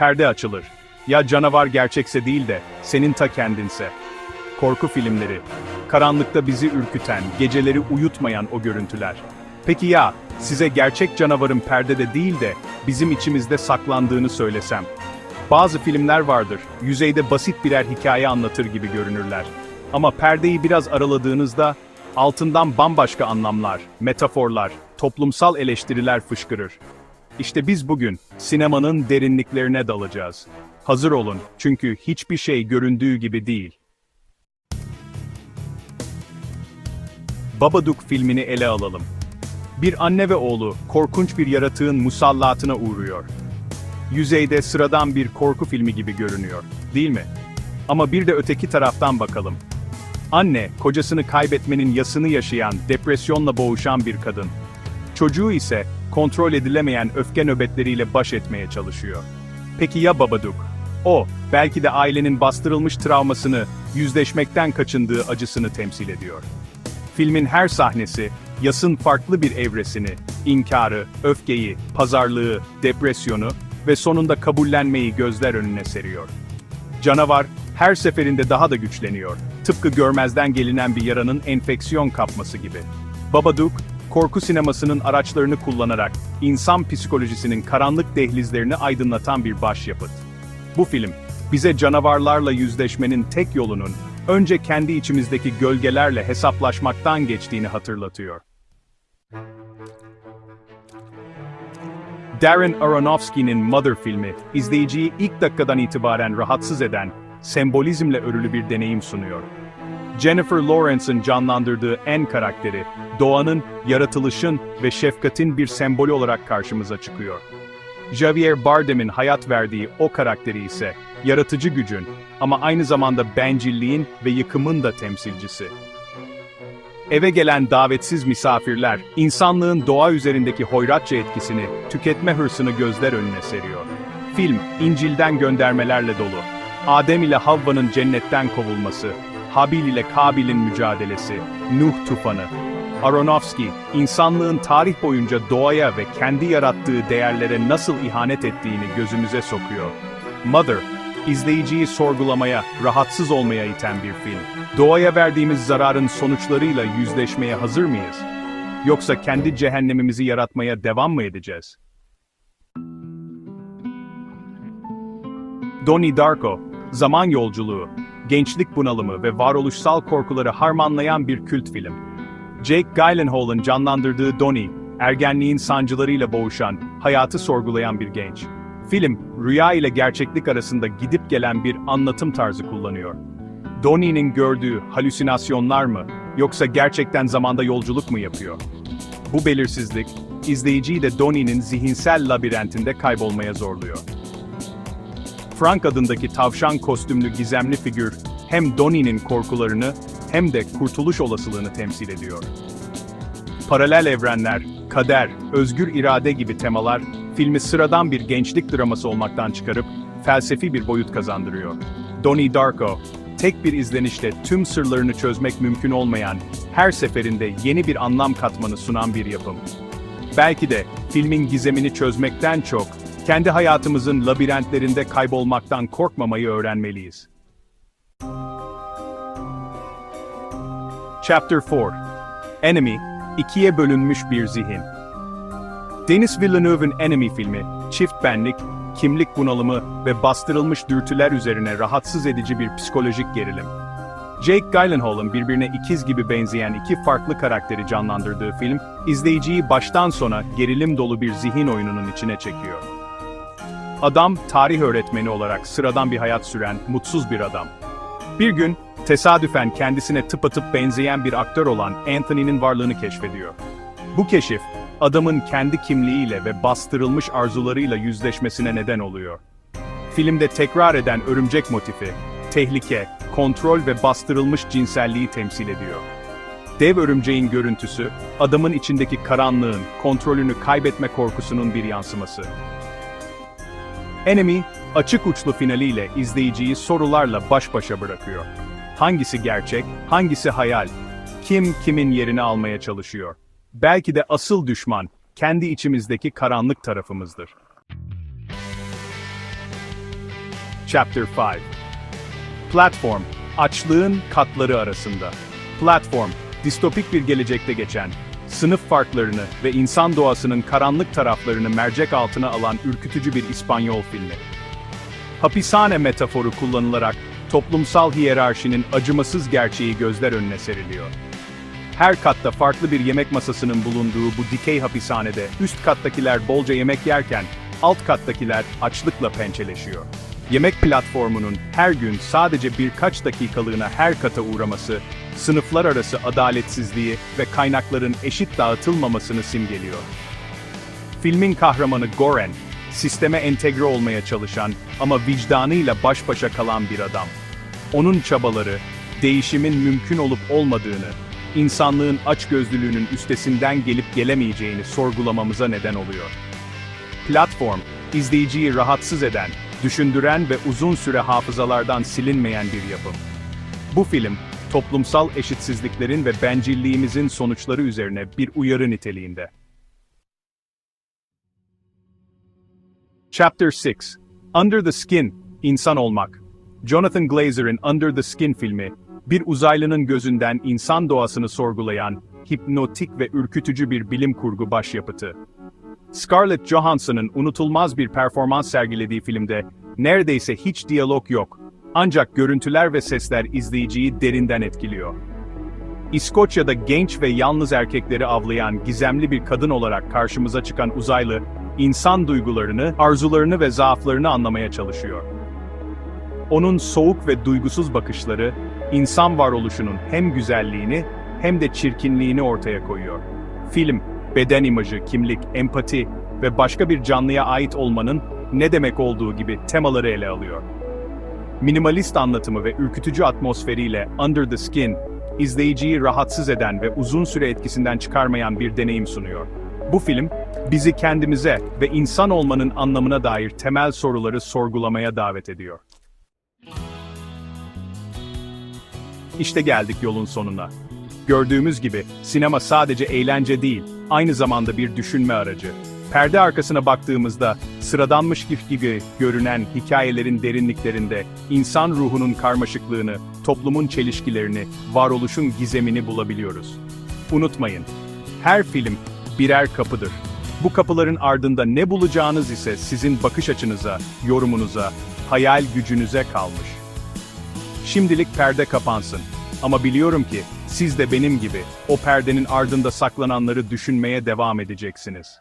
perde açılır. Ya canavar gerçekse değil de senin ta kendinse. Korku filmleri, karanlıkta bizi ürküten, geceleri uyutmayan o görüntüler. Peki ya size gerçek canavarın perdede değil de bizim içimizde saklandığını söylesem? Bazı filmler vardır, yüzeyde basit birer hikaye anlatır gibi görünürler. Ama perdeyi biraz araladığınızda altından bambaşka anlamlar, metaforlar, toplumsal eleştiriler fışkırır. İşte biz bugün sinemanın derinliklerine dalacağız. Hazır olun çünkü hiçbir şey göründüğü gibi değil. Babadook filmini ele alalım. Bir anne ve oğlu korkunç bir yaratığın musallatına uğruyor. Yüzeyde sıradan bir korku filmi gibi görünüyor, değil mi? Ama bir de öteki taraftan bakalım. Anne, kocasını kaybetmenin yasını yaşayan, depresyonla boğuşan bir kadın. Çocuğu ise kontrol edilemeyen öfke nöbetleriyle baş etmeye çalışıyor. Peki ya Babadook? O, belki de ailenin bastırılmış travmasını, yüzleşmekten kaçındığı acısını temsil ediyor. Filmin her sahnesi, yasın farklı bir evresini, inkarı, öfkeyi, pazarlığı, depresyonu ve sonunda kabullenmeyi gözler önüne seriyor. Canavar, her seferinde daha da güçleniyor. Tıpkı görmezden gelinen bir yaranın enfeksiyon kapması gibi. Babadook, korku sinemasının araçlarını kullanarak insan psikolojisinin karanlık dehlizlerini aydınlatan bir başyapıt. Bu film, bize canavarlarla yüzleşmenin tek yolunun önce kendi içimizdeki gölgelerle hesaplaşmaktan geçtiğini hatırlatıyor. Darren Aronofsky'nin Mother filmi, izleyiciyi ilk dakikadan itibaren rahatsız eden, sembolizmle örülü bir deneyim sunuyor. Jennifer Lawrence'ın canlandırdığı en karakteri, doğanın, yaratılışın ve şefkatin bir sembolü olarak karşımıza çıkıyor. Javier Bardem'in hayat verdiği o karakteri ise, yaratıcı gücün ama aynı zamanda bencilliğin ve yıkımın da temsilcisi. Eve gelen davetsiz misafirler, insanlığın doğa üzerindeki hoyratça etkisini, tüketme hırsını gözler önüne seriyor. Film, İncil'den göndermelerle dolu. Adem ile Havva'nın cennetten kovulması, Habil ile Kabil'in mücadelesi, Nuh tufanı. Aronofsky, insanlığın tarih boyunca doğaya ve kendi yarattığı değerlere nasıl ihanet ettiğini gözümüze sokuyor. Mother, izleyiciyi sorgulamaya, rahatsız olmaya iten bir film. Doğaya verdiğimiz zararın sonuçlarıyla yüzleşmeye hazır mıyız? Yoksa kendi cehennemimizi yaratmaya devam mı edeceğiz? Donnie Darko, zaman yolculuğu, gençlik bunalımı ve varoluşsal korkuları harmanlayan bir kült film. Jake Gyllenhaal'ın canlandırdığı Donnie, ergenliğin sancılarıyla boğuşan, hayatı sorgulayan bir genç. Film, rüya ile gerçeklik arasında gidip gelen bir anlatım tarzı kullanıyor. Donnie'nin gördüğü halüsinasyonlar mı, yoksa gerçekten zamanda yolculuk mu yapıyor? Bu belirsizlik, izleyiciyi de Donnie'nin zihinsel labirentinde kaybolmaya zorluyor. Frank adındaki tavşan kostümlü gizemli figür, hem Donnie'nin korkularını hem de kurtuluş olasılığını temsil ediyor. Paralel evrenler, kader, özgür irade gibi temalar, filmi sıradan bir gençlik draması olmaktan çıkarıp, felsefi bir boyut kazandırıyor. Donnie Darko, tek bir izlenişle tüm sırlarını çözmek mümkün olmayan, her seferinde yeni bir anlam katmanı sunan bir yapım. Belki de filmin gizemini çözmekten çok, kendi hayatımızın labirentlerinde kaybolmaktan korkmamayı öğrenmeliyiz. Chapter 4 Enemy, ikiye bölünmüş bir zihin. Denis Villeneuve'ın Enemy filmi, çift benlik, kimlik bunalımı ve bastırılmış dürtüler üzerine rahatsız edici bir psikolojik gerilim. Jake Gyllenhaal'ın birbirine ikiz gibi benzeyen iki farklı karakteri canlandırdığı film, izleyiciyi baştan sona gerilim dolu bir zihin oyununun içine çekiyor. Adam, tarih öğretmeni olarak sıradan bir hayat süren, mutsuz bir adam. Bir gün, tesadüfen kendisine tıpatıp benzeyen bir aktör olan Anthony'nin varlığını keşfediyor. Bu keşif, adamın kendi kimliğiyle ve bastırılmış arzularıyla yüzleşmesine neden oluyor. Filmde tekrar eden örümcek motifi, tehlike, kontrol ve bastırılmış cinselliği temsil ediyor. Dev örümceğin görüntüsü, adamın içindeki karanlığın, kontrolünü kaybetme korkusunun bir yansıması. Enemy, açık uçlu finaliyle izleyiciyi sorularla baş başa bırakıyor. Hangisi gerçek, hangisi hayal? Kim kimin yerini almaya çalışıyor? Belki de asıl düşman, kendi içimizdeki karanlık tarafımızdır. Chapter 5 Platform, açlığın katları arasında. Platform, distopik bir gelecekte geçen, sınıf farklarını ve insan doğasının karanlık taraflarını mercek altına alan ürkütücü bir İspanyol filmi. Hapishane metaforu kullanılarak toplumsal hiyerarşinin acımasız gerçeği gözler önüne seriliyor. Her katta farklı bir yemek masasının bulunduğu bu dikey hapishanede üst kattakiler bolca yemek yerken alt kattakiler açlıkla pençeleşiyor. Yemek platformunun her gün sadece birkaç dakikalığına her kata uğraması, sınıflar arası adaletsizliği ve kaynakların eşit dağıtılmamasını simgeliyor. Filmin kahramanı Goren, sisteme entegre olmaya çalışan ama vicdanıyla baş başa kalan bir adam. Onun çabaları, değişimin mümkün olup olmadığını, insanlığın açgözlülüğünün üstesinden gelip gelemeyeceğini sorgulamamıza neden oluyor. Platform, izleyiciyi rahatsız eden, düşündüren ve uzun süre hafızalardan silinmeyen bir yapım. Bu film, toplumsal eşitsizliklerin ve bencilliğimizin sonuçları üzerine bir uyarı niteliğinde. Chapter 6 Under the Skin, İnsan Olmak Jonathan Glazer'ın Under the Skin filmi, bir uzaylının gözünden insan doğasını sorgulayan, hipnotik ve ürkütücü bir bilim kurgu başyapıtı. Scarlett Johansson'ın unutulmaz bir performans sergilediği filmde, neredeyse hiç diyalog yok. Ancak görüntüler ve sesler izleyiciyi derinden etkiliyor. İskoçya'da genç ve yalnız erkekleri avlayan gizemli bir kadın olarak karşımıza çıkan uzaylı, insan duygularını, arzularını ve zaaflarını anlamaya çalışıyor. Onun soğuk ve duygusuz bakışları, insan varoluşunun hem güzelliğini hem de çirkinliğini ortaya koyuyor. Film, beden imajı, kimlik, empati ve başka bir canlıya ait olmanın ne demek olduğu gibi temaları ele alıyor. Minimalist anlatımı ve ürkütücü atmosferiyle Under the Skin, izleyiciyi rahatsız eden ve uzun süre etkisinden çıkarmayan bir deneyim sunuyor. Bu film, bizi kendimize ve insan olmanın anlamına dair temel soruları sorgulamaya davet ediyor. İşte geldik yolun sonuna. Gördüğümüz gibi, sinema sadece eğlence değil, aynı zamanda bir düşünme aracı. Perde arkasına baktığımızda, sıradanmış gibi görünen hikayelerin derinliklerinde, insan ruhunun karmaşıklığını, toplumun çelişkilerini, varoluşun gizemini bulabiliyoruz. Unutmayın, her film birer kapıdır. Bu kapıların ardında ne bulacağınız ise sizin bakış açınıza, yorumunuza, hayal gücünüze kalmış. Şimdilik perde kapansın. Ama biliyorum ki siz de benim gibi o perdenin ardında saklananları düşünmeye devam edeceksiniz.